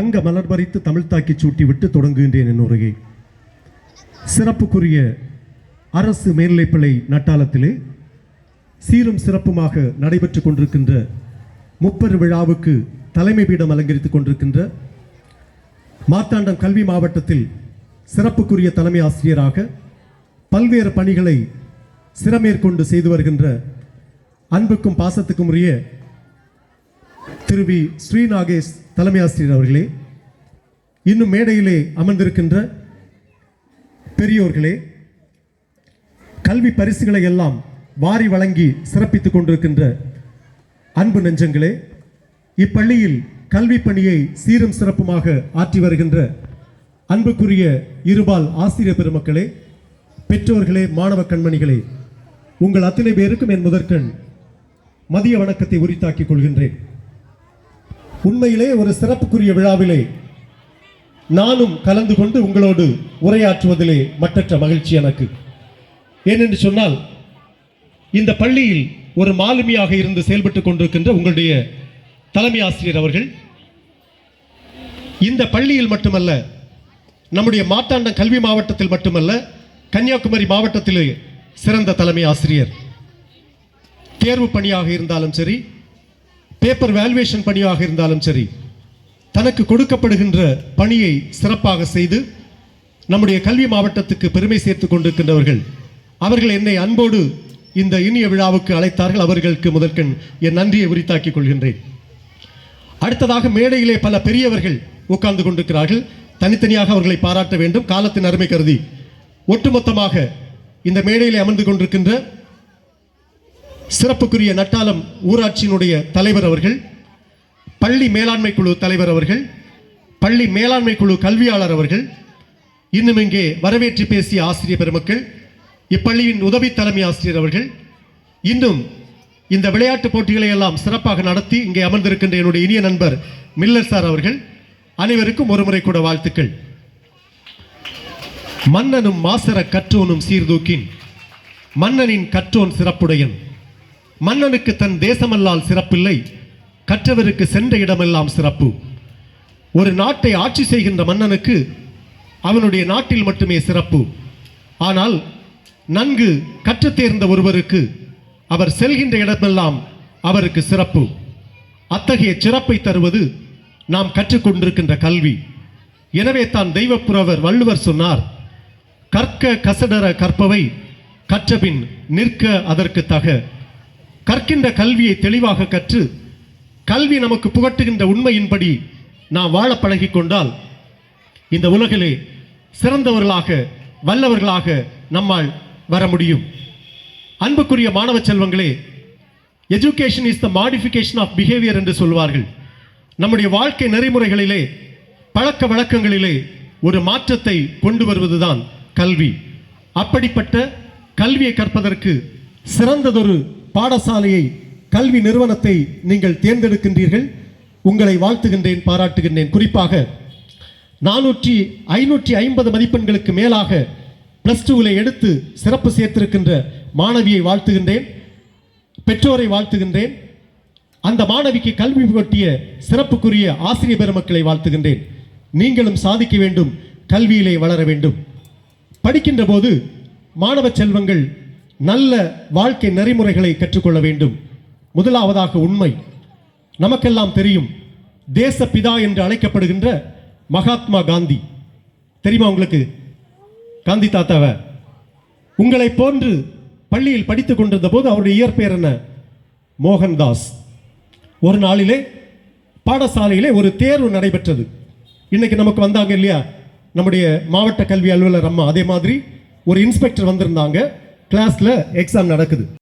தங்க மலர் பறித்து தமிழ் தாக்கி சூட்டி தொடங்குகின்றேன் என் உரையை சிறப்புக்குரிய அரசு மேல்நிலைப்பள்ளி நட்டாளத்திலே சீரும் சிறப்புமாக நடைபெற்று கொண்டிருக்கின்ற முப்பெரு விழாவுக்கு தலைமை பீடம் அலங்கரித்துக் கொண்டிருக்கின்ற மார்த்தாண்டம் கல்வி மாவட்டத்தில் சிறப்புக்குரிய தலைமை ஆசிரியராக பல்வேறு பணிகளை சிறமேற்கொண்டு செய்து வருகின்ற அன்புக்கும் பாசத்துக்கும் உரிய திரு வி ஸ்ரீநாகேஷ் தலைமை ஆசிரியர் அவர்களே இன்னும் மேடையிலே அமர்ந்திருக்கின்ற பெரியோர்களே கல்வி பரிசுகளை எல்லாம் வாரி வழங்கி சிறப்பித்துக் கொண்டிருக்கின்ற அன்பு நெஞ்சங்களே இப்பள்ளியில் கல்வி பணியை சீரும் சிறப்புமாக ஆற்றி வருகின்ற அன்புக்குரிய இருபால் ஆசிரியர் பெருமக்களே பெற்றோர்களே மாணவ கண்மணிகளே உங்கள் அத்தனை பேருக்கும் என் முதற்கண் மதிய வணக்கத்தை உரித்தாக்கிக் கொள்கின்றேன். உண்மையிலே ஒரு சிறப்புக்குரிய விழாவிலே நானும் கலந்து கொண்டு உங்களோடு உரையாற்றுவதிலே மற்றற்ற மகிழ்ச்சி எனக்கு. ஏனென்று சொன்னால் இந்த பள்ளியில் ஒரு மாலுமியாக இருந்து செயல்பட்டுக் கொண்டிருக்கின்ற உங்களுடைய தலைமை ஆசிரியர் அவர்கள் இந்த பள்ளியில் மட்டுமல்ல நம்முடைய மாட்டாண்டம் கல்வி மாவட்டத்தில் மட்டுமல்ல கன்னியாகுமரி மாவட்டத்திலே சிறந்த தலைமை ஆசிரியர் தேர்வு பணியாக இருந்தாலும் சரி பேப்பர் வேல்யூவேஷன் பணியாக இருந்தாலும் சரி தனக்கு கொடுக்கப்படுகின்ற பணியை சிறப்பாக செய்து நம்முடைய கல்வி மாவட்டத்துக்கு பெருமை சேர்த்து கொண்டிருக்கின்றவர்கள் அவர்கள் என்னை அன்போடு இந்த இனிய விழாவுக்கு அழைத்தார்கள். அவர்களுக்கு முதற்கண் என் நன்றியை உரித்தாக்கிக் கொள்கின்றேன். அடுத்ததாக மேடையிலே பல பெரியவர்கள் உட்கார்ந்து கொண்டிருக்கிறார்கள். தனித்தனியாக அவர்களை பாராட்ட வேண்டும். காலத்தின் அருமை கருதி ஒட்டுமொத்தமாக இந்த மேடையிலே அமர்ந்து கொண்டிருக்கின்ற சிறப்புக்குரிய நட்டாலம் ஊராட்சியினுடைய தலைவர் அவர்கள் பள்ளி மேலாண்மை குழு தலைவர் அவர்கள் பள்ளி மேலாண்மை குழு கல்வியாளர் அவர்கள் இன்னும் இங்கே வரவேற்று பேசிய ஆசிரியர் பெருமக்கள் இப்பள்ளியின் உதவி தலைமை ஆசிரியர் அவர்கள் இன்னும் இந்த விளையாட்டுப் போட்டிகளை எல்லாம் சிறப்பாக நடத்தி இங்கே அமர்ந்திருக்கின்ற என்னுடைய இனிய நண்பர் மில்லர் சார் அவர்கள் அனைவருக்கும் ஒருமுறை கூட வாழ்த்துக்கள். மன்னனும் மாசர கற்றோனும் சீர்தூக்கின் மன்னனின் கற்றோன் சிறப்புடையன். மன்னனுக்கு தன் தேசமல்லால் சிறப்பில்லை. கற்றவருக்கு சென்ற இடமெல்லாம் சிறப்பு. ஒரு நாட்டை ஆட்சி செய்கின்ற மன்னனுக்கு அவனுடைய நாட்டில் மட்டுமே சிறப்பு. ஆனால் நன்கு கற்றுத் தேர்ந்த ஒருவருக்கு அவர் செல்கின்ற இடமெல்லாம் அவருக்கு சிறப்பு. அத்தகைய சிறப்பை தருவது நாம் கற்றுக்கொண்டிருக்கின்ற கல்வி. எனவே தான் தெய்வப்புறவர் வள்ளுவர் சொன்னார் கற்க கசடர கற்பவை கற்றபின் நிற்க அதற்கு தக. கற்கின்ற கல்வியை தெளிவாக கற்று கல்வி நமக்கு புகட்டுகின்ற உண்மையின்படி நாம் வாழ பழகிக்கொண்டால் இந்த உலகிலே சிறந்தவர்களாக வல்லவர்களாக நம்மால் வர முடியும். அன்புக்குரிய மாணவ செல்வங்களே education is the modification of behaviour என்று சொல்வார்கள். நம்முடைய வாழ்க்கை நெறிமுறைகளிலே பழக்க வழக்கங்களிலே ஒரு மாற்றத்தை கொண்டு வருவதுதான் கல்வி. அப்படிப்பட்ட கல்வியை கற்பதற்கு சிறந்ததொரு பாடசாலையை கல்வி நிறுவனத்தை நீங்கள் தேர்ந்தெடுக்கின்றீர்கள். உங்களை வாழ்த்துகின்றேன் பாராட்டுகின்றேன். குறிப்பாக நானூற்றி ஐநூற்றி ஐம்பது மதிப்பெண்களுக்கு மேலாக பிளஸ் டூவில் எடுத்து சிறப்பு சேர்த்திருக்கின்ற மாணவியை வாழ்த்துகின்றேன் பெற்றோரை வாழ்த்துகின்றேன் அந்த மாணவிக்கு கல்வி புகட்டிய சிறப்புக்குரிய ஆசிரியர் பெருமக்களை வாழ்த்துகின்றேன். நீங்களும் சாதிக்க வேண்டும் கல்வியிலே வளர வேண்டும். படிக்கின்ற போது மாணவ செல்வங்கள் நல்ல வாழ்க்கை நெறிமுறைகளை கற்றுக்கொள்ள வேண்டும். முதலாவதாக உண்மை. நமக்கெல்லாம் தெரியும் தேசப்பிதா என்று அழைக்கப்படுகின்ற மகாத்மா காந்தி. தெரியுமா உங்களுக்கு? காந்தி தாத்தாவை. உங்களை போன்று பள்ளியில் படித்துக் கொண்டிருந்த போது அவருடைய இயற்பெயர் என்ன? மோகன்தாஸ். ஒரு நாளிலே பாடசாலையிலே ஒரு தேர்வு நடைபெற்றது. இன்னைக்கு நமக்கு வந்தாங்க இல்லையா? நம்முடைய மாவட்ட கல்வி அலுவலர் அம்மா அதே மாதிரி ஒரு இன்ஸ்பெக்டர் வந்திருந்தாங்க. கிளாஸில் எக்ஸாம் நடக்குது.